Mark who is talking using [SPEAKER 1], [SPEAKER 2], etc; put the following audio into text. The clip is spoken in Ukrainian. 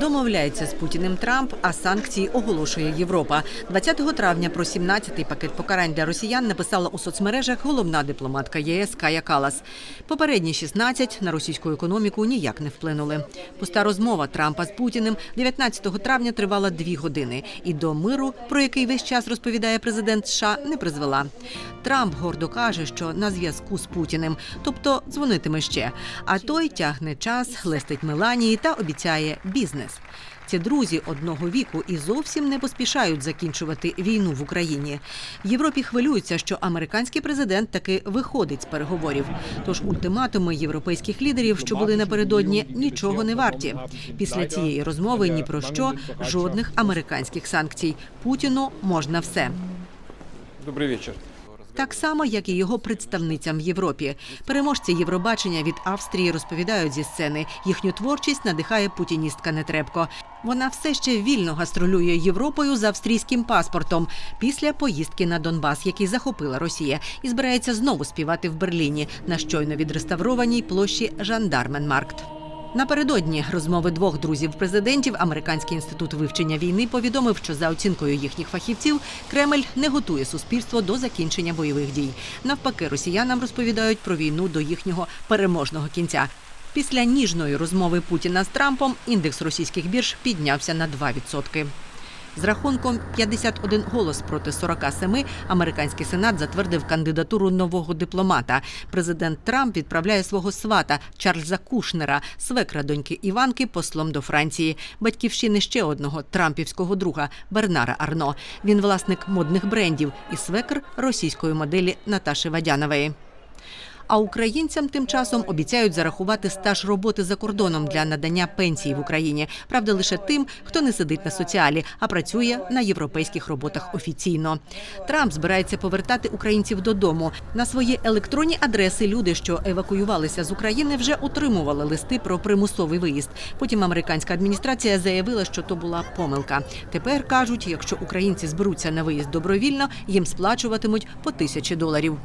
[SPEAKER 1] Домовляється з Путіним Трамп, а санкції оголошує Європа. 20 травня про 17-й пакет покарань для росіян написала у соцмережах головна дипломатка ЄС Кая Калас. Попередні 16 на російську економіку ніяк не вплинули. Пуста розмова Трампа з Путіним 19 травня тривала дві години. І до миру, про який весь час розповідає президент США, не призвела. Трамп гордо каже, що на зв'язку з Путіним, тобто дзвонитиме ще. А той тягне час, лестить Меланії та обіцяє бізнес. Ці друзі одного віку і зовсім не поспішають закінчувати війну в Україні. Європі хвилюються, що американський президент таки виходить з переговорів. Тож ультиматуми європейських лідерів, що були напередодні, нічого не варті. Після цієї розмови ні про що жодних американських санкцій. Путіну можна все.
[SPEAKER 2] Добрый вечер.
[SPEAKER 1] Так само, як і його представницям в Європі. Переможці Євробачення від Австрії розповідають зі сцени. Їхню творчість надихає путіністка Нетребко. Вона все ще вільно гастролює Європою з австрійським паспортом після поїздки на Донбас, який захопила Росія, і збирається знову співати в Берліні на щойно відреставрованій площі Жандарменмаркт. Напередодні розмови двох друзів президентів Американський інститут вивчення війни повідомив, що за оцінкою їхніх фахівців Кремль не готує суспільство до закінчення бойових дій. Навпаки, росіянам розповідають про війну до їхнього переможного кінця. Після ніжної розмови Путіна з Трампом індекс російських бірж піднявся на 2%. З рахунком 51 голос проти 47 американський сенат затвердив кандидатуру нового дипломата. Президент Трамп відправляє свого свата Чарльза Кушнера, свекра доньки Іванки, послом до Франції, батьківщини ще одного трампівського друга Бернара Арно. Він власник модних брендів і свекр російської моделі Наташі Вадянової. А українцям тим часом обіцяють зарахувати стаж роботи за кордоном для надання пенсії в Україні. Правда, лише тим, хто не сидить на соціалі, а працює на європейських роботах офіційно. Трамп збирається повертати українців додому. На свої електронні адреси люди, що евакуювалися з України, вже отримували листи про примусовий виїзд. Потім американська адміністрація заявила, що то була помилка. Тепер кажуть, якщо українці зберуться на виїзд добровільно, їм сплачуватимуть по тисячі доларів.